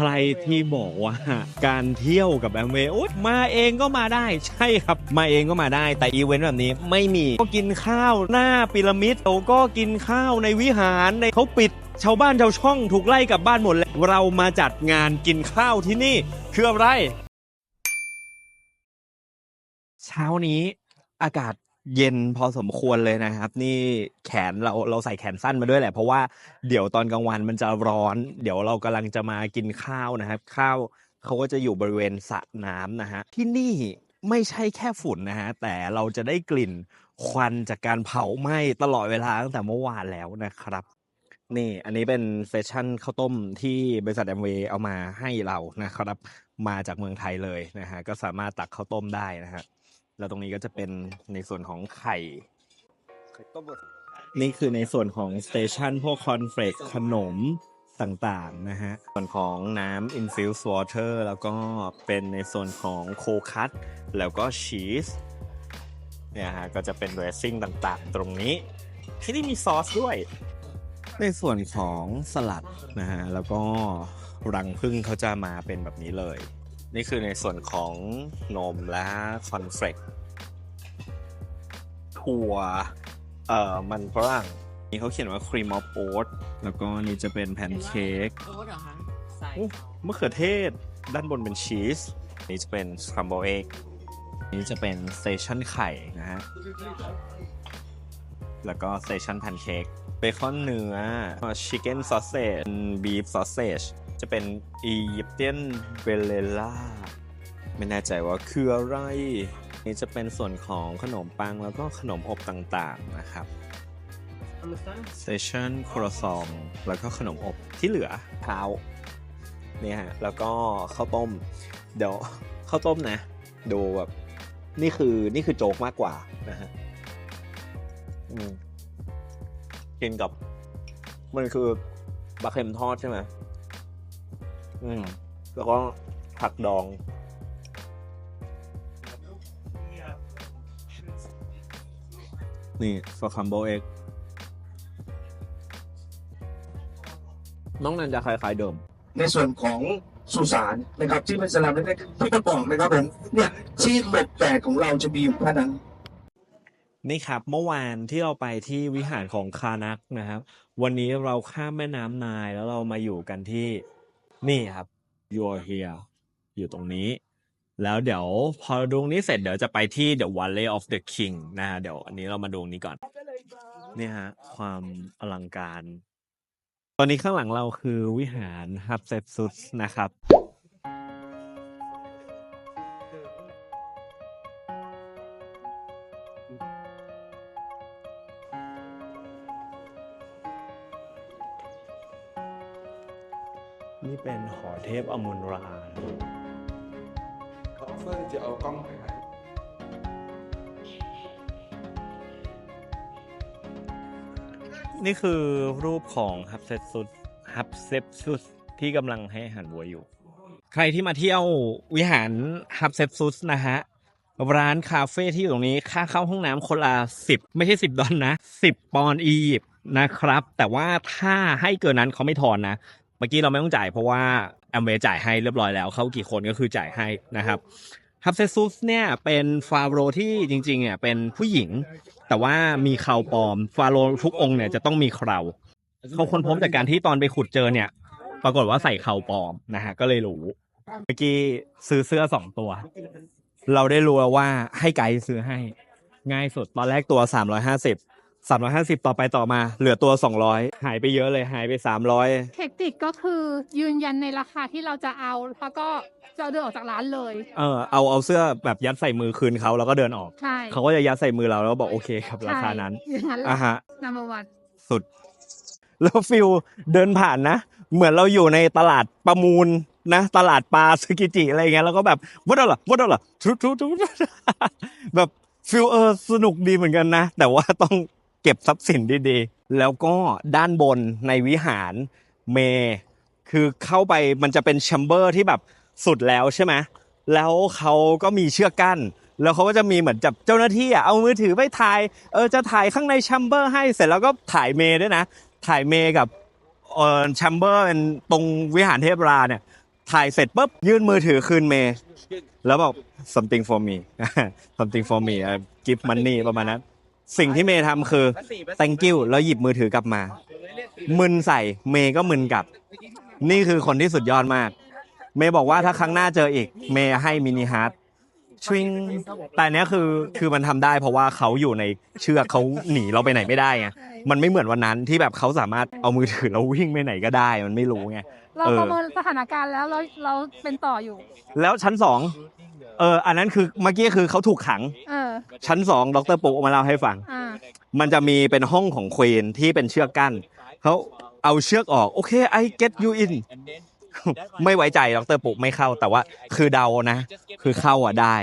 ใครที่บอกว่าการเที่ยวกับแอมเวย์มาเองก็มาได้ใช่ครับ มาเองก็มาได้แต่อีเวนต์แบบนี้ไม่มีก็กินข้าวหน้าพีระมิดเราก็กินข้าวในวิหารในเขาปิดชาวบ้านชาวช่องถูกไล่กลับบ้านหมดแล้วเรามาจัดงานกินข้าวที่นี่คืออะไร เช้านี้อากาศ เย็นพอสมควรเลยนะครับ นี่แขนเราเราใส่แขนสั้นมาด้วยแหละ เพราะว่าเดี๋ยวตอนกลางวันมันจะร้อน เดี๋ยวเรากำลังจะมากินข้าวนะครับ ข้าวเขาก็จะอยู่บริเวณสระน้ำนะฮะที่นี่ไม่ใช่แค่ฝุ่นนะฮะแต่เราจะได้กลิ่นควันจากการเผาไหม้ตลอดเวลาตั้งแต่เมื่อวานแล้วนะครับนี่อันนี้เป็นเซสชั่นข้าวต้มที่บริษัทแอมเวย์เอามาให้เรานะครับ มาจากเมืองไทยเลยนะฮะก็สามารถตักข้าวต้มได้นะฮะ แล้วตรงนี้ก็จะเป็นในส่วนของไข่ไข่ต้มนี่คือในส่วนของสเตชันพวกคอนเฟลกขนมต่างๆนะฮะ ส่วนของน้ำ infused water แล้วก็เป็นในส่วนของโคคัตแล้วก็ชีสเนี่ยฮะก็จะเป็น dressing ต่างๆ ตรงนี้ ที่นี่มีซอสด้วย ในส่วนของสลัดนะฮะ แล้วก็รังพึ่งเขาจะมาเป็นแบบนี้เลย นี่คือในส่วนของนมและคอนเฟลก ถั่วเอ่อมันฝรั่งนี่เขาเขียนว่าครีมออฟโอ๊ตแล้วก็นี่จะเป็นแพนเค้กโอ๊ตเหรอคะใส่อุ๊ยมะเขือเทศด้านบนเป็นชีสนี่จะเป็นสครัมเบิลเอ็กนี่จะเป็นสเตชันไข่นะฮะแล้วก็สเตชันแพนเค้กเบคอนเนื้อชิคเก้นซอสเซจบีฟซอสเซจจะเป็นอียิปเตียนเบเลล่าไม่แน่ใจว่าคืออะไร นี่จะเป็นส่วนของขนมปังแล้วก็ขนมอบต่างๆนะครับสเตชันครัวซองแล้วก็ขนมอบที่เหลือเท้าเนี่ยฮะแล้วก็ข้าวต้ม เดี๋ยวข้าวต้มนะ ดูแบบนี่คือนี่คือโจ๊กมากกว่านะฮะอืมกินกับ มันคือปลาเค็มทอดใช่ไหมอืม แล้วก็ผักดอง นี่ฟอคัมโบเอ็กน้องนันจะคล้ายๆเดิม ในส่วนของสุสานนะครับ ที่เป็นสลัมเล็กๆที่ประกอบนะครับผมเนี่ยที่แปลกๆของเราจะมีอยู่แค่นั้นนี่ครับเมื่อวานที่เราไปที่วิหารของคานักนะครับ วันนี้เราข้ามแม่น้ำนายแล้วเรามาอยู่กันที่นี่ครับ You're here อยู่ตรงนี้ แล้วเดี๋ยวพอดูตรงนี้เสร็จเดี๋ยวจะไปที่ The Valley of the King นะฮะเดี๋ยวอันนี้เรามาดูตรงนี้ก่อนนี่ฮะ ความอลังการ ตอนนี้ข้างหลังเราคือวิหารฮับเซปซุสนะครับนี่เป็นหอเทพอมุนรา เขาออฟเฟอร์จะเอากล้องไปไหนนี่คือรูปของฮับเซปซุสฮับเซปซุสที่กำลังให้อาหารวัวอยู่ ใครที่มาเที่ยววิหารฮับเซปซุสนะฮะ ร้านคาเฟ่ที่อยู่ตรงนี้ค่าเข้าห้องน้ำคนละสิบไม่ใช่สิบดอลนะสิบปอนด์อียิปต์นะครับ แต่ว่าถ้าให้เกินนั้นเขาไม่ทอนนะ เมื่อกี้เราไม่ต้องจ่ายเพราะว่าแอมเวจ่ายให้เรียบร้อยแล้ว เขากี่คนก็คือจ่ายให้นะครับฮับเซซุสเนี่ยเป็นฟาโรห์ที่จริงๆเนี่ยเป็นผู้หญิง แต่ว่ามีเคราปลอมฟาโรห์ทุกองค์เนี่ยจะต้องมีเคราเขาค้นพบจากการที่ตอนไปขุดเจอเนี่ย ปรากฏว่าใส่เคราปลอมนะฮะก็เลยรู้เมื่อกี้ซื้อเสื้อสองตัว เราได้รู้แล้วว่าให้ไกด์ซื้อให้ ง่ายสุดตอนแรกตัวสามร้อยห้าสิบ สามร้อยห้าสิบต่อไปต่อมา เหลือตัวสองร้อยหายไปเยอะเลยหายไปสามร้อยเทคนิคก็คือยืนยันในราคาที่เราจะเอาแล้วก็จะเดินออกจากร้านเลย เออเอาเอาเสื้อแบบยัดใส่มือคืนเขาแล้วก็เดินออกใช่เขาก็จะยัดใส่มือเราแล้วก็บอกโอเคครับราคานั้นใช่อย่างนั้นแหอะละฮะนัมเบอร์วันสุด แล้วฟิลเดินผ่านนะ เหมือนเราอยู่ในตลาดประมูลนะ ตลาดปลาซึกิจิอะไรเงี้ยแล้วก็แบบวัดอะไรวัดอะไรทุทุทุแบบฟิลเออสนุกดีเหมือนกันนะ แต่ว่าต้องเก็บทรัพย์สินดีๆ แล้วก็ด้านบนในวิหารเม คือเข้าไปมันจะเป็นแชมเบอร์ที่แบบสุดแล้วใช่ไหมแล้วเขาก็มีเชือกกั้น แล้วเขาก็จะมีเหมือนจับเจ้าหน้าที่อะเอามือถือไปถ่ายเออจะถ่ายข้างในแชมเบอร์ให้เสร็จแล้วก็ถ่ายเมย์ด้วยนะ ถ่ายเมย์กับเออแชมเบอร์เป็นตรงวิหารเทพราเนี่ยถ่ายเสร็จปุ๊บยื่นมือถือคืนเมย์แล้วบอก something for me something for me give money ประมาณนั้น สิ่งที่เมย์ทำคือ thank you แล้วหยิบมือถือกลับมา มึนใส่เมย์ก็มึนกลับ นี่คือคนที่สุดยอดมาก เมย์บอกว่าถ้าครั้งหน้าเจออีก เมย์ให้มินิฮาร์ดชวิงแต่เนี้ยคือคือมันทำได้เพราะว่าเขาอยู่ในเชือกเขาหนีเราไปไหนไม่ได้ไงมันไม่เหมือนวันนั้นที่แบบเขาสามารถเอามือถือแล้ววิ่งไปไหนก็ได้ มันไม่รู้ไง เราเออประเมินสถานการณ์แล้วเราเราเป็นต่ออยู่ แล้วชั้นสอง เอออันนั้นคือเมื่อกี้คือเขาถูกขัง เออ ชั้นสองดรปุ๊กมาเล่าให้ฟัง อ่า มันจะมีเป็นห้องของควีนที่เป็นเชือกกั้นเขาเอาเชือกออก โอเค I get you in ไม่ไว้ใจดรปุ๊กไม่เข้า แต่ว่าคือเดานะ คือเข้าอะได้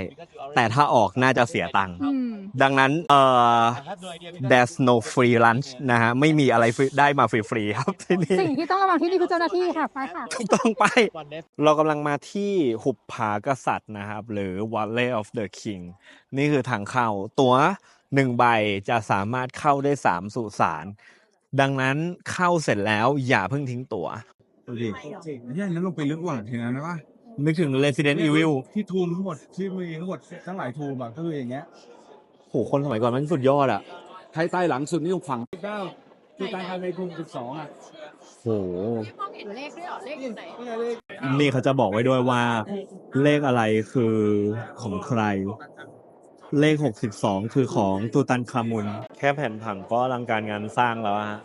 แต่ถ้าออกน่าจะเสียตังค์อืมดังนั้นเอ่อ there's no free lunch นะฮะไม่มีอะไรฟรีได้มาฟรีๆครับที่นี่สิ่งที่ต้องระวังที่นี่คือเจ้าหน้าที่ค่ะไปค่ะถูกต้องไป เรากำลังมาที่หุบผากษัตริย์นะครับ หรือ Valley of the King นี่คือทางเข้าตั๋วหนึ่งใบจะสามารถเข้าได้สามสุสานดังนั้นเข้าเสร็จแล้วอย่าเพิ่งทิ้งตั๋ว ดูดิเนี่ยนั้นลงไปลึกกว่าทีนั้นนะว่านึกถึง Resident Evil ที่ทูมทั้งหมดที่มีทั้งหมดทั้งหลายทูมอะก็คืออย่างเงี้ยโหคนสมัยก่อนมันสุดยอดอะใต้ใต้หลังสุดนี่ตรงฝั่งเก้าที่ใต้ทางในทูมสิบสองอะโหเห็นเลขด้วยเหรอเลขอยู่ไหนนี่เขาจะบอกไว้ด้วยว่า เลขอะไรคือของใคร เลข 62 คือของตูตันคามุน แค่แผ่นผังก็อลังการงานสร้างแล้วอะฮะ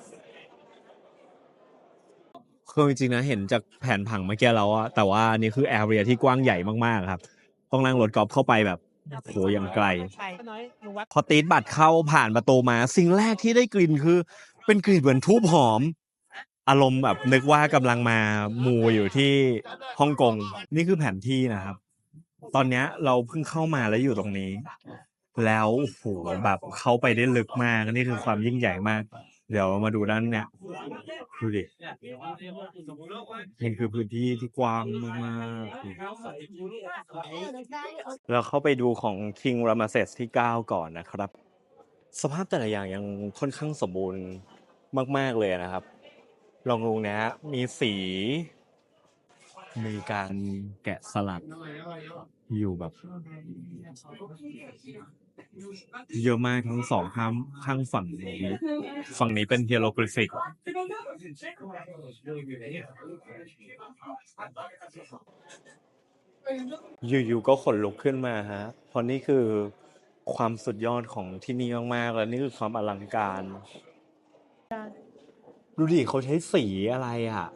คือจริงๆนะเห็นจากแผนผังเมื่อกี้แล้วอะแต่ว่านี่คือแอเรียที่กว้างใหญ่มากๆครับต้องนั่งรถกอล์ฟเข้าไปแบบโหอย่างไกล พอตีดบัตรเข้าผ่านประตูมา สิ่งแรกที่ได้กลิ่นคือ เป็นกลิ่นเหมือนทูบหอม อารมณ์แบบนึกว่ากำลังมามูอยู่ที่ฮ่องกงนี่คือแผนที่นะครับ ตอนเนี้ยเราเพิ่งเข้ามาแล้วอยู่ตรงนี้ แล้วโอ้โหแบบเข้าไปได้ลึกมากนี่คือความยิ่งใหญ่มาก เดี๋ยวมาดูด้านเนี่ยดูดิ นี่คือพื้นที่ที่กว้างมากๆเราเข้าไปดูของ King Ramesses ที่ 9 ก่อนนะครับ สภาพแต่ละอย่างยังค่อนข้างสมบูรณ์มาก ๆ เลยนะครับ ลองดูนะฮะมีสี มีการแกะสลักอยู่แบบเยอะมากทั้งสองข้างข้างฝั่งนี้ ฝั่งนี้เป็นเฮียโรกริฟิก อยู่ๆก็ขนลุกขึ้นมาฮะ เพราะนี่คือความสุดยอดของที่นี่มากๆแล้วนี่คือความอลังการ ดูดิเขาใช้สีอะไรอะ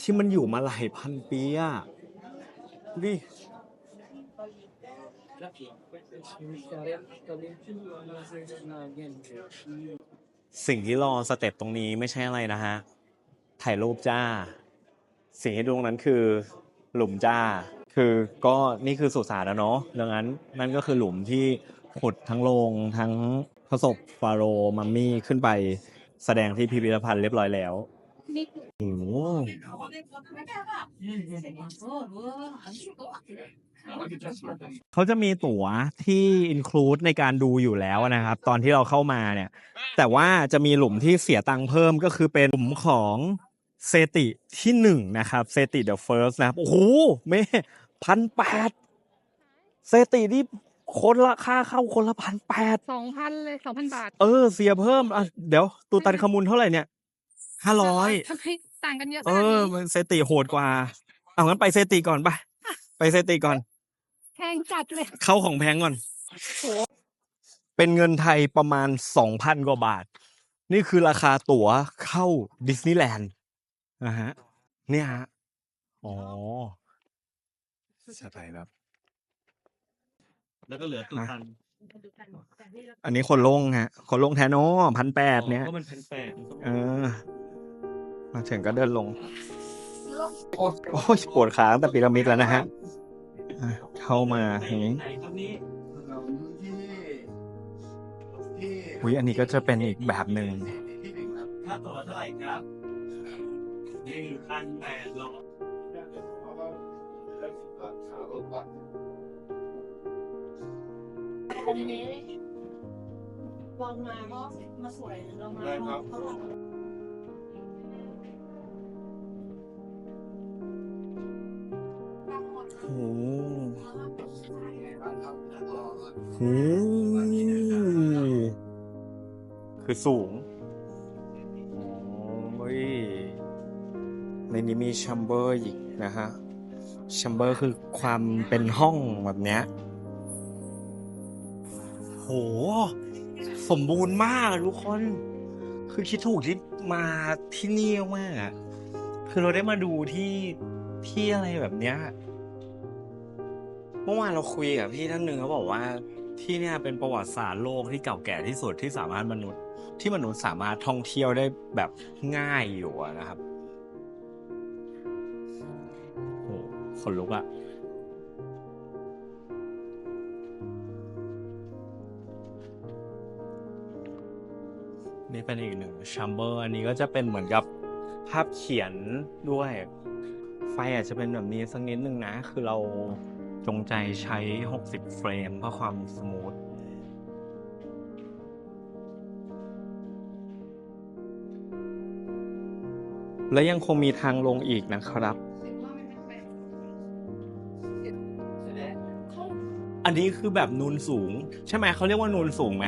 ที่มันอยู่มาหลายพันปีอะ ดูดิ สิ่งที่รอสเต็ปตรงนี้ไม่ใช่อะไรนะฮะ ถ่ายรูปจ้า สิ่งที่ดูตรงนั้นคือหลุมจ้า คือก็นี่คือสุสานแล้วเนาะดังนั้นนั่นก็คือหลุมที่ขุดทั้งโลงทั้งพระศพฟาโรห์มัมมี่ขึ้นไปแสดงที่พิพิธภัณฑ์เรียบร้อยแล้วนี่คือโอ้โห เขาจะมีตั๋วที่อินคลูดในการดูอยู่แล้วนะครับ ตอนที่เราเข้ามาเนี่ย แต่ว่าจะมีหลุมที่เสียตังค์เพิ่มก็คือเป็นหลุมของเซติที่หนึ่งนะครับเซติเดอะเฟิร์สนะครับ โอ้โหเม่พันแปดเซตินี่คนละค่าเข้าคนละพันแปดสองพันเลยสองพันบาท เออ เสียเพิ่มอะเดี๋ยว ตูตันคามุนเท่าไหร่เนี่ยห้าร้อยทำไมต่างกันเยอะขเอนาดอนี้มันเซติโหดกว่า เอางั้นไปเซติก่อนไปไปเซติก่อน แพงจัดเลยเข้าของแพงก่อน เป็นเงินไทยประมาณสองพันกว่าบาท นี่คือราคาตั๋วเข้าดิสนีย์แลนด์นะฮะเนี่ยฮะอ๋อสไตล์แบบแล้วก็เหลือตุทันอันนี้คนลงฮะ คนลงแทนโอ้พันแปดเนี่ยก็มันพันแปดเออ มาถึงก็เดินลง โอ้ยปวดขาตั้งแต่พีระมิดแล้วนะฮะ อะเข้ามาอย่างนี้ไหนครับนี่อุ้ยอันนี้ก็จะเป็นอีกแบบหนึ่งค่าตั๋วเท่าไหร่ครับหนึ่งพันแปดร้อยอันนี้ลองมาก็มาสวยลองมาก็อ โอ้โหคือสูงโอ้ยในนี้มีแชมเบอร์อีกนะฮะแชมเบอร์คือความเป็นห้องแบบเนี้ยโห สมบูรณ์มากทุกคน คือคิดถูกที่มาที่นี่มาก คือเราได้มาดูที่ที่อะไรแบบเนี้ย เมื่อวานเราคุยกับพี่ท่านหนึ่งเขาบอกว่า ที่เนี่ยเป็นประวัติศาสตร์โลกที่เก่าแก่ที่สุดที่สามารถมนุษย์ ที่มนุษย์สามารถท่องเที่ยวได้แบบง่ายอยู่อะนะครับโอ้คนลุกอะนี่เป็นอีกหนึ่งชัมเบอร์อันนี้ก็จะเป็นเหมือนกับภาพเขียนด้วย ไฟอาจจะเป็นแบบนี้สักนิดนึงนะ คือเรา จงใจใช้ 60 เฟรมเพื่อความสมูทและยังคงมีทางลงอีกนะครับ อันนี้คือแบบนูนสูง ใช่ไหมเขาเรียกว่านูนสูงไหม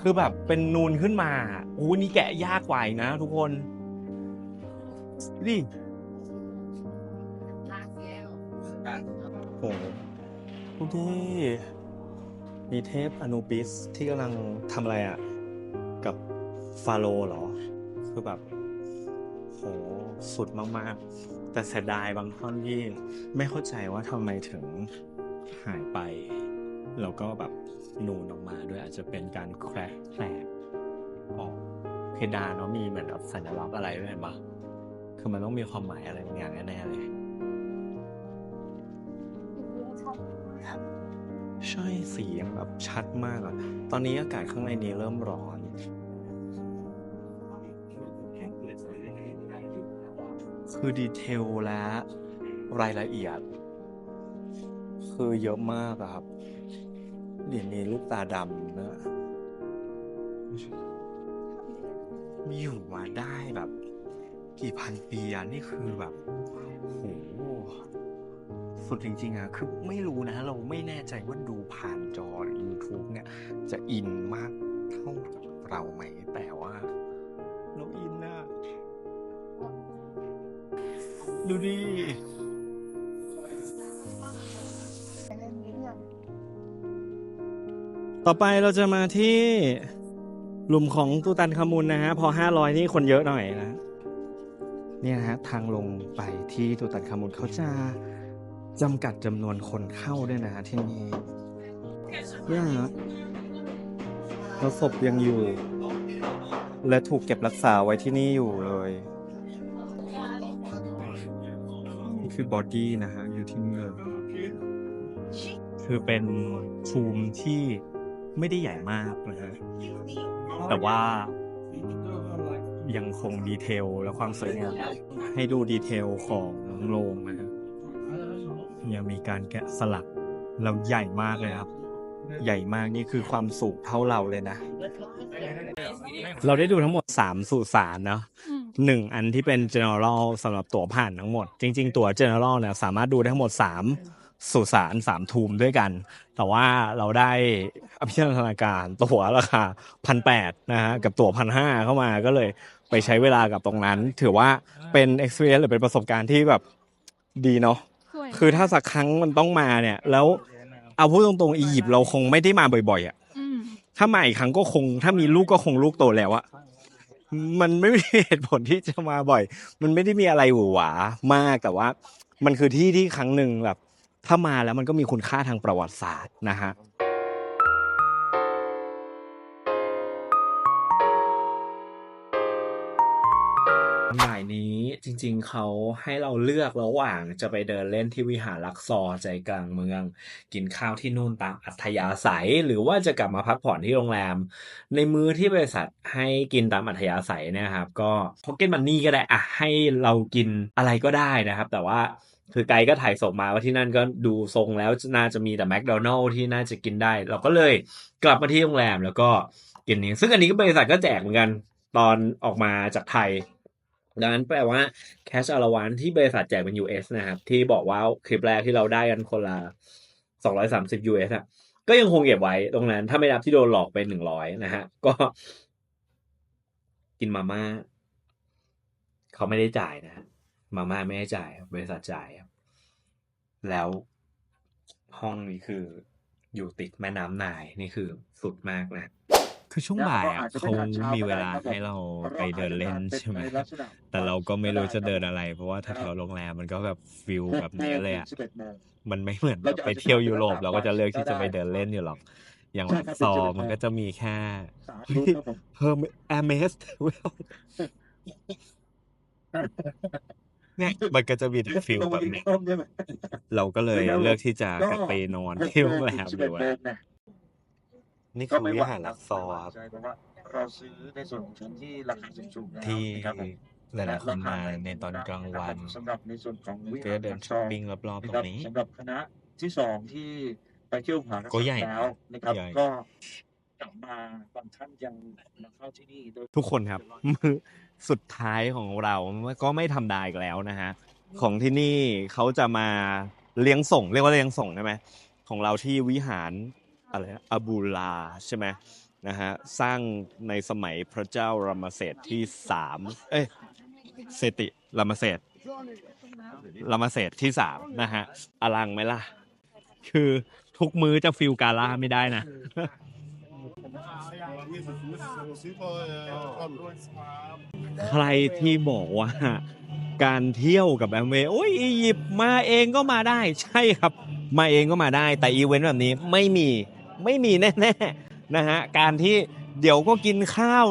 คือแบบเป็นนูนขึ้นมาโอ้นี่แกะยากกว่านะทุกคนดิ โอ้โหดูดิมีเทพอนูบิสที่กำลังทำอะไรอะ กับฟาโรห์เหรอ คือแบบโหสุดมาก ๆ แต่เสียดายบางท่อนที่ไม่เข้าใจว่าทำไมถึงหายไป แล้วก็แบบนูนออกมาด้วยอาจจะเป็นการแครกแตกออกเพดานเนาะมีเหมือนแบบสัญลักษณ์อะไรด้วยเห็นปะคือมันต้องมีความหมายอะไรบางอย่างแน่ๆเลย ใช่สียังแบบชัดมากอะตอนนี้อากาศข้างในนี้เริ่มร้อน คือดีเทลและรายละเอียด คือเยอะมากอะครับเหรียญนี้ลูกตาดำนะมีอยู่มาได้แบบ กี่พันปีอะนี่คือแบบ สุดจริงๆอะคือไม่รู้นะ เราไม่แน่ใจว่าดูผ่านจอหรือ YouTube เนี่ย จะอินมากเท่าเราไหม แต่ว่าเราอินนะดูดิต่อไปเราจะมาที่หลุมของตูตันคามุนนะฮะ พอห้าร้อยนี่คนเยอะหน่อยนะ เนี่ยนะฮะ ทางลงไปที่ตูตันคามุนเขาจะ จำกัดจำนวนคนเข้าด้วยนะที่นี่เนี่ยฮะแล้วศพยังอยู่ และถูกเก็บรักษาไว้ที่นี่อยู่เลยนี่คือบอดี้นะฮะ อยู่ที่นี่คือเป็นทูมที่ไม่ได้ใหญ่มากนะฮะ แต่ว่ายังคงดีเทลและความสวยงามให้ดูดีเทลของโลงนะฮะ ยังมีการแกะสลักแล้วใหญ่มากเลยครับ ใหญ่มากนี่คือความสูงเท่าเราเลยนะ เราได้ดูทั้งหมด3สุสานเนาะอืมหนึ่งอันที่เป็น general สำหรับตั๋วผ่านทั้งหมด จริง ๆ ตั๋ว general เนี่ยสามารถดูได้ทั้งหมด 3 สุสาน3ทูมด้วยกัน แต่ว่าเราได้อภิชาตนาการตั๋วราคาพันแปดนะฮะกับตั๋วพันห้าเข้ามาก็เลยไปใช้เวลากับตรงนั้น ถือว่าเป็น experience หรือเป็นประสบการณ์ที่แบบดีเนาะสวย คือถ้าสักครั้งมันต้องมาเนี่ย แล้วเอาพูดตรงๆอียิปต์เราคงไม่ได้มาบ่อยๆอะอืมถ้ามาอีกครั้งก็คง ถ้ามีลูกก็คงลูกโตแล้วอะมันไม่มีเหตุผลที่จะมาบ่อย มันไม่ได้มีอะไรหวือหวามากแต่ว่า มันคือที่ที่ครั้งหนึ่งแบบ ถ้ามาแล้วมันก็มีคุณค่าทางประวัติศาสตร์นะฮะ บ่ายนี้จริงๆเขาให้เราเลือกระหว่างจะไปเดินเล่นที่วิหารลักซอร์ใจกลางเมือง กินข้าวที่นู่นตามอัธยาศัย หรือว่าจะกลับมาพักผ่อนที่โรงแรม ในมื้อที่บริษัทให้กินตามอัธยาศัยเนะครับก็พ็อกเก็ตมันนี่ก็ได้อะให้เรากินอะไรก็ได้นะครับ แต่ว่าคือไกด์ก็ถ่ายส่งมาว่าที่นั่นก็ดูทรงแล้วน่าจะมีแต่แมคโดนัลล์ที่น่าจะกินได้ เราก็เลยกลับมาที่โรงแรมแล้วก็กินนี้ซึ่งอันนี้ก็บริษัทก็แจกเหมือนกันตอนออกมาจากไทย ดังนั้นแปลว่า cash allowance ที่บริษัทแจกเป็น US นะครับ ที่บอกว่าคลิปแรกที่เราได้กันคนละ230 US อะก็ยังคงเก็บไว้ตรงนั้น ถ้าไม่นับที่โดนหลอกไป100นะฮะ ก็ กินมาม่าเขาไม่ได้จ่ายนะมาม่าไม่ได้จ่าย บริษัทจ่ายแล้วห้องนี้คืออยู่ติดแม่น้ำนายนี่คือสุดมากนะ คือช่วงบ่ายอะเขามีเวลาให้เราไปเดินเล่นใช่ไหมแต่เราก็ไม่รู้จะเดินอะไร เพราะว่าแถวๆโรงแรมมันก็แบบฟิลแบบนี้เลยอะมันไม่เหมือนแบบไปเที่ยวยุโรปเราก็จะเลือกที่จะไปเดินเล่นอยู่หรอก อย่างลักซอร์มันก็จะมีแค่เพิ่มแอมเมสเนี่ยมันก็จะมีแต่ฟิลแบบเนี้ยเราก็เลยเลือกที่จะกลับไปนอนที่โรงแรมดีกว่านี่คือวิหารลักซอร์ครับใช่เพราะว่าเราซื้อในส่วนของชั้นที่ราคาสูงๆแล้วที่นะครับผมหลายๆคนมาในตอนกลางวันสำหรับในส่วนของวิก็หารจะเดินช้อปปิ้งรอบๆตรงนี้ สำหรับคณะที่สองที่ไปเที่ยวผาก็ใหญ่นะแล้วนะครับ ใหญ่ ก็กลับมาบางท่านยังมาเข้าที่นี่โดย ทุกคนครับ มือสุดท้ายของเราก็ไม่ทำได้อีกแล้วนะฮะ ของที่นี่เขาจะมาเลี้ยงส่ง เรียกว่าเลี้ยงส่งใช่ไหมของเราที่วิหาร อะไรนะอาบูลาใช่ไหมนะฮะสร้างในสมัยพระเจ้ารามเสดที่สามเอ้ยเซติรามเสดรามเสดที่สามนะฮะอลังไหมล่ะ คือทุกมื้อจะฟิลกาล่าไม่ได้นะใครที่บอกว่าการเที่ยวกับแอมเวย์โอ้ยอียิปต์มาเองก็มาได้ ใช่ครับ มาเองก็มาได้ แต่อีเวนต์แบบนี้ไม่มี ไม่มีแน่ๆนะฮะการที่เดี๋ยวก็กินข้าว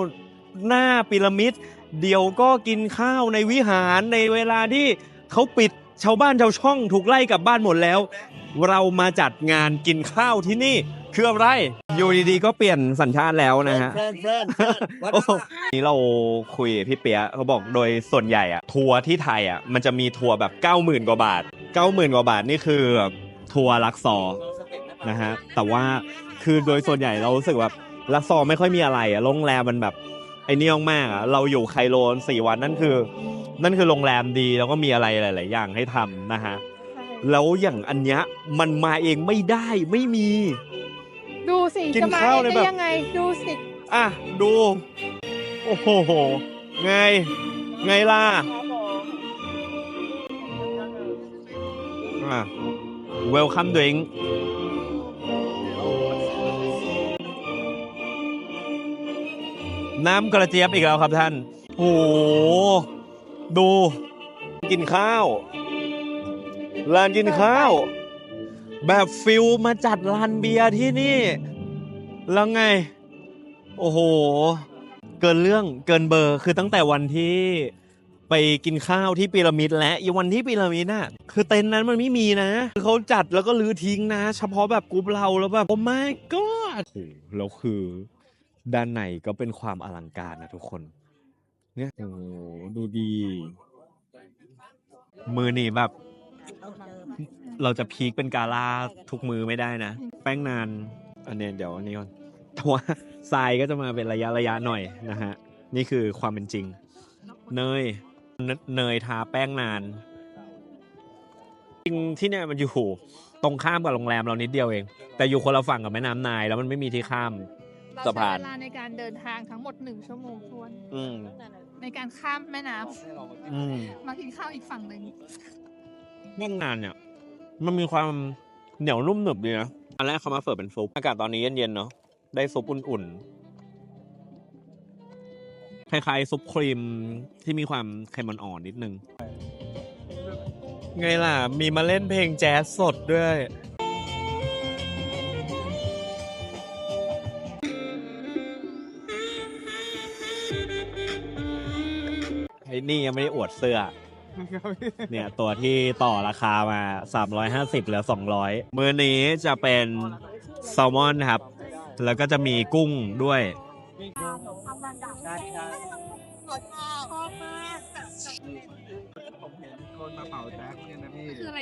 หน้าพีระมิด เดี๋ยวก็กินข้าวในวิหารในเวลาที่เขาปิดชาวบ้านชาวช่องถูกไล่กลับบ้านหมดแล้ว เรามาจัดงานกินข้าวที่นี่คืออะไร อยู่ดีๆก็เปลี่ยนสัญชาติแล้วนะฮะโอ้โหนี่เราคุยกับพี่เปียะเขาบอกโดยส่วนใหญ่อะทัวร์ที่ไทยอะมันจะมีทัวร์แบบ 90,000 กว่าบาท 90,000 กว่าบาทนี่คือทัวร์ลักซอร์ นะฮะแต่ว่าคือโดยส่วนใหญ่เรารู้สึกแบบลักซอร์ไม่ค่อยมีอะไรอะโรงแรมมันแบบไอ้นี่มากๆอะเราอยู่ไคโรนสี่วันนั่นคือ นั่นคือโรงแรมดีแล้วก็มีอะไรหลาย ๆ อย่างให้ทำนะฮะแล้วอย่างอันเนี้ยมันมาเองไม่ได้ไม่มี ดูสิกินจะมาข้าวเองเลยได้แบบ ยังไง ดูสิอะดู โอ้โหไง ไงล่ะอะ welcome drink น้ำกระเจี๊ยบอีกแล้วครับท่านโอ้โห ดู กินข้าวร้านกินข้าว แบบฟิลมาจัดร้านเบียร์ที่นี่ แล้วไง โอ้โห เกินเรื่องเกินเบอร์คือตั้งแต่วันที่ไปกินข้าวที่พีระมิดและอีวันที่พีระมิดน่ะ คือเต็นท์นั้นมันไม่มีนะ คือเขาจัดแล้วก็ลื้อทิ้งนะ เฉพาะแบบกรุ๊ปเราแล้วแบบโอ้ my god โอ้โหแล้วคือ ด้านในก็เป็นความอลังการนะทุกคน เนี่ยโอ้ดูดี มือนี่แบบ เราจะพีคเป็นกาล่าทุกมือไม่ได้นะ แป้งนาน อันเนี้ยเดี๋ยวอันนี้ก่อนแต่ว่าทรายก็จะมาเป็นระยะระยะหน่อยนะฮะ นี่คือความเป็นจริง เนยเนเนยทาแป้งนาน จริงที่เนี่ยมันอยู่ตรงข้ามกับโรงแรมเรานิดเดียวเอง แต่อยู่คนละฝั่งกับแม่น้ำนาย แล้วมันไม่มีที่ข้าม สะใช้พานเวลาในการเดินทางทั้งหมดหนึ่งชั่วโมงทวน อืม ในการข้ามแม่น้อืมำมากินข้าวอีกฝั่งหนึ่งแป้งนานเนี่ย มันมีความเหนียวนุ่มหนึบดีนะอันแรกเขามาเสิร์ฟเป็นซุปอากาศตอนนี้เย็นๆเนาะได้ซุปอุ่นๆคล้ายๆซุปครีมที่มีความเค็มอ่อนๆนิดนึง ไงล่ะ มีมาเล่นเพลงแจ๊สสดด้วย นี่ยังไม่ได้อวดเสื้อ เนี่ยตัวที่ต่อราคามา 350เหลือ 200 มื้อนี้จะเป็นแซลมอนครับ แล้วก็จะมีกุ้งด้วยคื ออะไร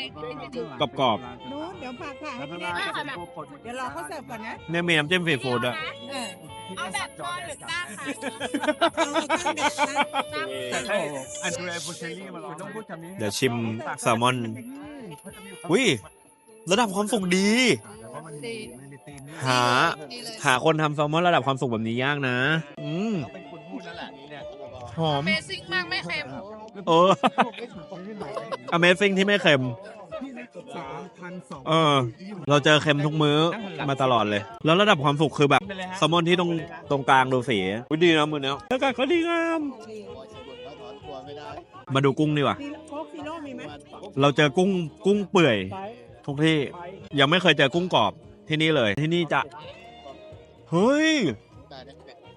กรอบนู้นเดี๋ยวฝากถ่ายให้พี่เล่นอ่าแบบเดี๋ยวรอเขาเสิร์ฟก่อนนะๆเนี่ยมีน้ำจิ้มซีฟู้ดด้วยเออเอาแบบนอนหรือตั้งคะแต่ให้อันดูแลโบเชลลี่มาคุณต้องพูดคำนี้เดี๋ยวชิมแซลมอนอุ้ยระดับความสุขดีหาหาคนทำแซลมอนระดับความสุขแบบนี้ยากนะ อืมหอมเบซิ่งมากไม่เค็ม เออ Amazing ที่ไม่เค็มเออ เราเจอเค็มทุกมื้อมาตลอดเลย แล้วระดับความสุขคือแบบแซลมอนที่ตรงตรงกลางดูสีอุ๊ยดีนะมือเนี้ยอากาศก็ดีงาม มาดูกุ้งดีกว่าเราเจอกุ้งกุ้งเปื่อย ทุกที่ยังไม่เคยเจอกุ้งกรอบที่นี่เลยที่นี่จะ เฮ้ย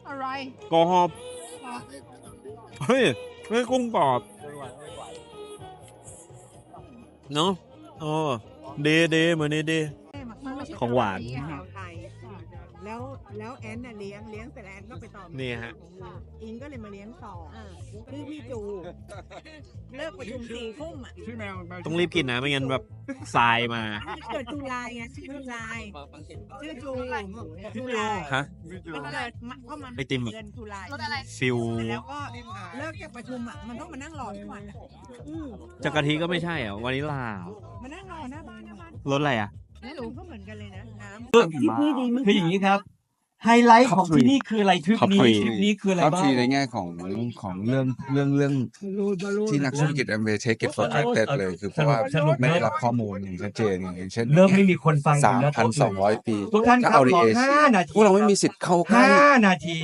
อะไรกรอบเฮ้ย เฮ้ยกุ้งกรอบเนาะเออดีดีเหมือนนี้ดีมันไม่ใช่ของหวานชาวไทย แล้วแล้วแอนน่ะเลี้ยงเลี้ยงเสร็จแล้วแอนก็ไปต่อนี่ฮะ อิงก็เลยมาเลี้ยงต่อคือพี่จู เลิกประชุมสี่ทุ่มอะชื่อแมวแมวต้องรีบกินนะไม่งั้นแบบทรายมาเกิดจุลายไงชื่อจุลายชื่อจูจุลายฮะมันเกิดมาเพราะมันไอติมเดือนจุลายรถอะไรฟิลแล้วก็เลิกจากประชุมอะมันต้องมานั่งรอทุกวันอะอืมจากกะทิก็ไม่ใช่เหรอวานิลลาเหรอมานั่งรอหน้าบ้านหน้าบ้านรสอะไรอะ ไม่รู้ก็เหมือนกันเลยนะน้ำ คืออย่างนี้ครับ ไฮไลท์ของที่นี่คืออะไรทริปนี้ Top three ทริปนี้คืออะไรท็อปบ้างทีในแง่ของของเรื่องเรื่องเรื่องที่นักธุรกิจแอมเบย์เทคเก็ต for granted เลยคือเพราะว่าสนุกไม่ได้เนอะรับข้อมูลอย่างชัดเจนอย่างเช่นเริ่มไม่มีคนฟังสามพันสองร้อยปีทุกท่านคถ้ารับเอาในขอเอเชีห้ายนาทีพวกเราไม่มีสิทธิ์เข้าใกล้ห้านาที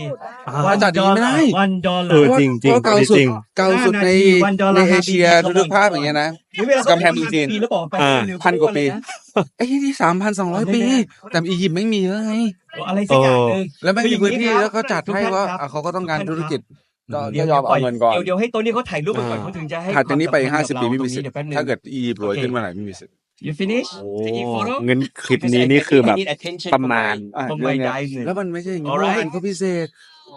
ว่าจัดอย่างนี้ไม่ได้วันดอลเอลาอร์จริงจริงเพาะเก่าสุดจริงเก่าสุดในวันดอลในลาร์เอเชียห้าปีทุกๆภาพอย่างเงี้ยนะกำแพงเมืองจีนปีแล้วบอกไปอ่าเร็วๆพันกว่าปีนะไอ้ที่สามพันสองร้อยปี แต่อียิปต์ไม่มีแล้วไง อะไรสักอย่างหนึ่ง แล้วไม่มีพื้นที่คืออย่างนี้ครับแล้วเขาจัดให้ทุกท่านว่าครับอะเขาก็ต้องการทุกท่านธุรกิจก็เดี๋ยวก็ยอมเอาเงินก่อนเดี๋ยวเดี๋ยวให้ตัวนี้เขาถ่ายรูปไปก่อนอ่าเขาถึงจะให้ถัดจากนี้ไปควห้าสำสิบคัญปีกับไม่เรามีสิทตรงธิ์นี้ถ้าเกิดอียิปต์รวยขึ้นเมื่อไหร่ไม่มีสิทธิ์ you finish โอ้ Take a photo เงินคลิปนี้นี่คือแบบ I need attention ประมาณ อะ from เรื่ my องเนี้ย guys เนี่ยแล้วมันไม่ใช่อย่างนี้ Alright วันก็พิเศษ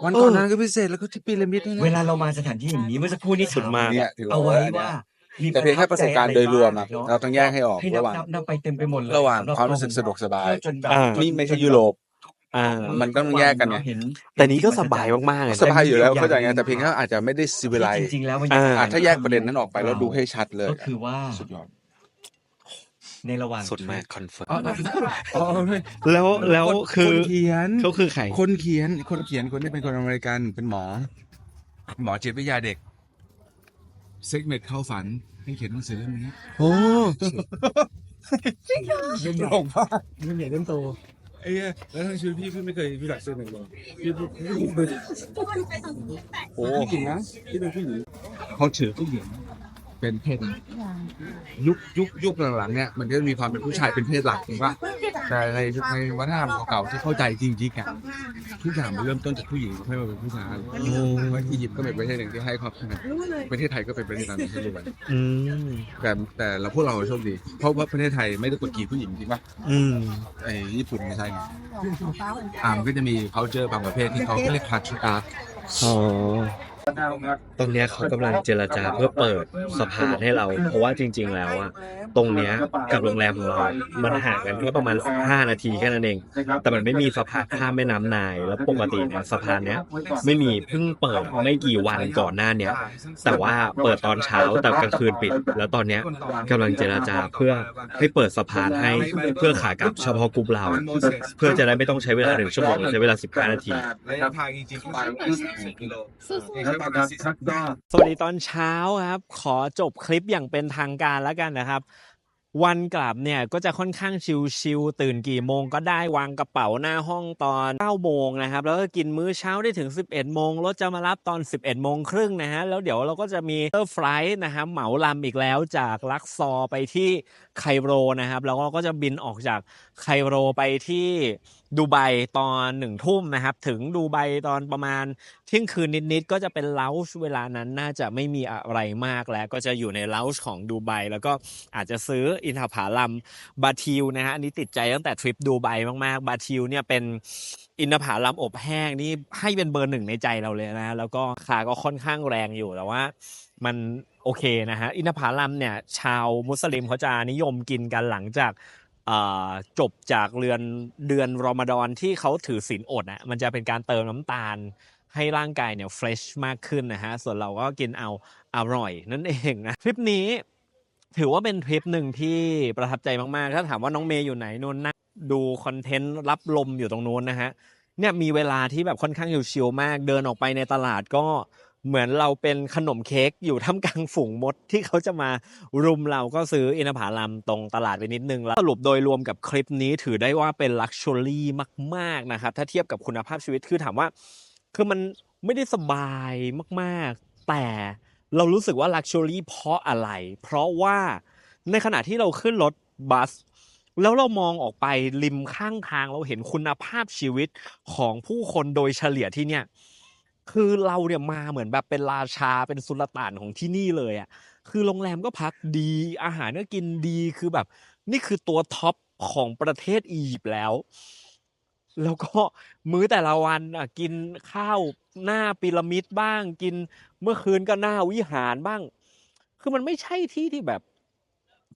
วันก่อนนั้นก็พิเศษแล้วก็ที่พีระมิดด้วยนะเวลาเรามาสถานที่อย่างนี้เมื่อสักครู่นี้สุดมาก เนี่ยถือเอาว่าไว้อันเนี้ว่ายมีแต่เพียงแค่ประสบการณ์โดยรวมอะเนอะเราต้องแยกให้ออกให้นับระหว่างนับนับไปเต็มไปหมดเลยระหว่างสำบความรู้สึกสะดวกสบาย จนแบบ อ่า นี่ไม่ใช่ยุโรป อ่า มันต้องแยกกันไง เห็นแต่นี้ก็สบายมากๆเลยสนะบายอยู่แล้วเข้าใจไงแต่เพียงแค่อาจจะไม่ได้ซีวิไลจริงๆแล้วมันอ่า อะถ้าแยกประเด็นนั้นออกไปแล้วดูให้ชัดเลยก็คือว่าสุดยอดในระหว่าง สุดมากคอนเฟิร์ม อ๋ออ๋อไม่แล้วแล้วคือคนเขียน เขาคือใครคนเขียนคนเขียนคนนี้เป็นคนอเมริกันเป็นหมอ หมอจิตวิทยาเด็กเซ็กเมดเข้าฝันให้เขียนหนังสือเล่มนี้โอ้ เป็นหลงมากมันใหญ่เต็มโต ไอ้เหี้ยแล้วทั้งชีวิตพี่พี่ไม่เคยรู้จักเซ็กเมดเลย พี่พี่พี่โอ้ผู้หญิงนะที่เป็นผู้หญิงเขาถือผู้หญิงเป็นเพศหลักยุคยุคยุคหลังๆเนี่ยมันก็มีความเป็นผู้ชายเป็นเพศหลักถูกปะแต่ในในวัฒนธรรมเก่าๆที่เข้าใจจริงๆอะทุกอย่างมันเริ่มต้นจากผู้หญิงไม่มาเป็นผู้ชายว่าอียิปต์ก็เป็นประเทศหนึ่งที่ให้ความสำคัญประเทศไทยก็เป็นประเทศนั้นที่รู้กันอืมแต่แต่เราพวกเราโชคดี เพราะว่าประเทศไทยไม่ได้กดขี่ผู้หญิงจริงปะอืมไอ้ญี่ปุ่นไม่ใช่ไงอ่ามันก็จะมี culture บางประเภทที่เขาเรียก patriarch อ๋อ ตรงเนี้ยเขากำลังเจรจาเพื่อเปิดสะพานให้เรา เพราะว่าจริง ๆ แล้วอะตรงเนี้ยกับโรงแรมของเรา มันห่างกันแค่ประมาณ 5 นาทีแค่นั้นเอง แต่มันไม่มีสะพานข้ามแม่น้ำนาย แล้วปกติเนี่ยสะพานเนี้ยไม่มีเพิ่งเปิดไม่กี่วันก่อนหน้าเนี้ย แต่ว่าเปิดตอนเช้าแต่กลางคืนปิด แล้วตอนเนี้ยกำลังเจรจาเพื่อให้เปิดสะพานให้เพื่อขากลับเฉพาะกลุ่มเรา เพื่อจะได้ไม่ต้องใช้เวลาหนึ่งชั่วโมงใช้เวลา 15 นาที ระยะทางจริงๆประมาณ20กิโลสวัสดีตอนเช้าครับ ขอจบคลิปอย่างเป็นทางการแล้วกันนะครับ วันกลับเนี่ยก็จะค่อนข้างชิลๆตื่นกี่โมงก็ได้วางกระเป๋าหน้าห้องตอน9โมงนะครับ แล้วก็กินมื้อเช้าได้ถึง 11โมงรถจะมารับตอน 11โมงครึ่งนะฮะแล้วเดี๋ยวเราก็จะมีเตอร์ไฟล์นะฮะเหมาลำอีกแล้วจากลักซอร์ไปที่ไคโรนะครับ แล้วเราก็จะบินออกจากไคโรไปที่ดูไบตอนหนึ่งทุ่มนะครับ ถึงดูไบตอนประมาณเที่ยงคืนนิดๆ ก็จะเป็นเลาส์เวลานั้นน่าจะไม่มีอะไรมากแล้ว ก็จะอยู่ในเลาส์ของดูไบแล้วก็อาจจะซื้ออินทผลัมบาทิวนะฮะอันนี้ติดใจตั้งแต่ทริปดูไบมากๆ บาทิวเนี่ยเป็นอินทผลัมอบแห้งนี่ให้เป็นเบอร์หนึ่งในใจเราเลยนะ แล้วก็ราคาก็ค่อนข้างแรงอยู่แต่ว่ามันโอเคนะฮะอินทผลัมเนี่ยชาวมุสลิมเขาจะนิยมกินกันหลังจาก จบจากเรือนเดือนรอมฎอนที่เขาถือศีลอดอะมันจะเป็นการเติมน้ำตาลให้ร่างกายเนี่ยเฟรชมากขึ้นนะฮะ ส่วนเราก็กินเอาอร่อยนั่นเองนะ ทริปนี้ถือว่าเป็นทริปหนึ่งที่ประทับใจมากๆ ถ้าถามว่าน้องเมย์อยู่ไหนนู่นนั่งดูคอนเทนต์รับลมอยู่ตรงนู้นนะฮะ เนี่ยมีเวลาที่แบบค่อนข้างชิวๆมาก เดินออกไปในตลาดก็ เหมือนเราเป็นขนมเค้กอยู่ท่ามกลางฝูงมดที่เขาจะมารุมเราก็ซื้ออินทผลัมตรงตลาดไปนิดนึงแล้วสรุปโดยรวมกับคลิปนี้ถือได้ว่าเป็นลักชัวรี่มาก ๆนะครับ ถ้าเทียบกับคุณภาพชีวิตคือถามว่า คือมันไม่ได้สบายมากๆ แต่เรารู้สึกว่าลักชัวรี่เพราะอะไร เพราะว่าในขณะที่เราขึ้นรถบัสแล้วเรามองออกไปริมข้างทางเราเห็นคุณภาพชีวิตของผู้คนโดยเฉลี่ยที่เนี่ย คือเราเนี่ยมาเหมือนแบบเป็นราชาเป็นสุลต่านของที่นี่เลยอะ่ะคือโรงแรมก็พักดีอาหารก็กินดีคือแบบ นี่คือตัวท็อปของประเทศอียิปต์แล้ว แล้วก็มื้อแต่ละวันอะกินข้าวหน้าพีระมิดบ้าง กินเมื่อคืนก็หน้าวิหารบ้าง คือมันไม่ใช่ที่ที่แบบ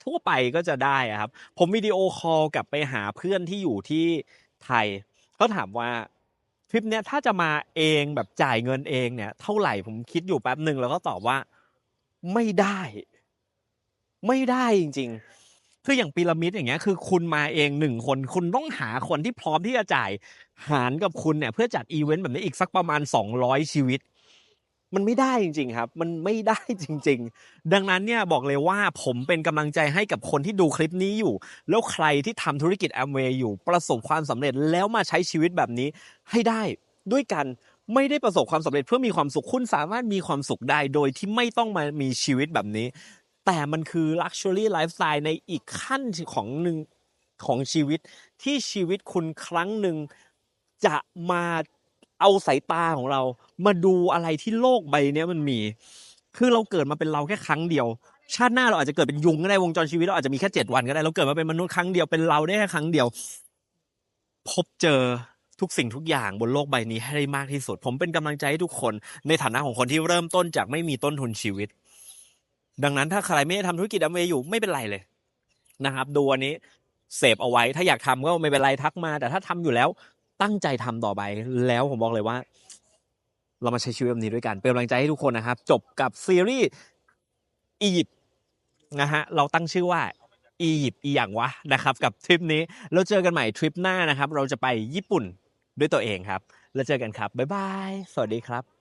ทั่วไปก็จะได้อะครับ ผมวิดีโอคอลกลับไปหาเพื่อนที่อยู่ที่ไทยเขาถามว่า ทริปเนี้ยถ้าจะมาเองแบบจ่ายเงินเองเนี่ย เท่าไหร่ผมคิดอยู่แป๊บหนึ่งแล้วก็ตอบว่าไม่ได้ ไม่ได้จริง ๆ คืออย่างพีระมิดอย่างเงี้ย คือคุณมาเองหนึ่งคน คุณต้องหาคนที่พร้อมที่จะจ่ายหารกับคุณเนี่ย เพื่อจัดอีเวนต์แบบนี้อีกสักประมาณสองร้อยชีวิต มันไม่ได้จริง ๆ ครับ มันไม่ได้จริง ๆ ดังนั้นเนี่ยบอกเลยว่าผมเป็นกำลังใจให้กับคนที่ดูคลิปนี้อยู่ แล้วใครที่ทำธุรกิจแอมเวย์อยู่ประสบความสำเร็จแล้วมาใช้ชีวิตแบบนี้ให้ได้ด้วยกันไม่ได้ประสบความสำเร็จเพื่อมีความสุขคุณสามารถมีความสุขได้โดยที่ไม่ต้องมามีชีวิตแบบนี้ แต่มันคือ Luxury Lifestyle ในอีกขั้นของหนึ่งของชีวิตที่ชีวิตคุณครั้งหนึ่งจะมา เอาสายตาของเรา มาดูอะไรที่โลกใบนี้มันมี คือเราเกิดมาเป็นเราแค่ครั้งเดียว ชาติหน้าเราอาจจะเกิดเป็นยุงก็ได้วงจรชีวิตเราอาจจะมีแค่เจ็ดวันก็ได้เราเกิดมาเป็นมนุษย์ครั้งเดียวเป็นเราได้แค่ครั้งเดียว พบเจอทุกสิ่งทุกอย่างบนโลกใบนี้ให้ได้มากที่สุด ผมเป็นกำลังใจให้ทุกคน ในฐานะของคนที่เริ่มต้นจากไม่มีต้นทุนชีวิต ดังนั้นถ้าใครไม่ได้ทำธุรกิจอเมย์อยู่ไม่เป็นไรเลยนะครับ ดูอันนี้เสพเอาไว้ถ้าอยากทำก็ไม่เป็นไรทักมา แต่ถ้าทำอยู่แล้ว ตั้งใจทำต่อไป แล้วผมบอกเลยว่า เรามาใช้ชีวิตแบบนี้ด้วยกัน เป็นกำลังใจให้ทุกคนนะครับ จบกับซีรีส์อียิปต์นะฮะเราตั้งชื่อว่าอียิปต์อีอย่างวะนะครับ กับทริปนี้เราเจอกันใหม่ทริปหน้านะครับ เราจะไปญี่ปุ่นด้วยตัวเองครับ แล้วเจอกันครับบ๊ายบายสวัสดีครับ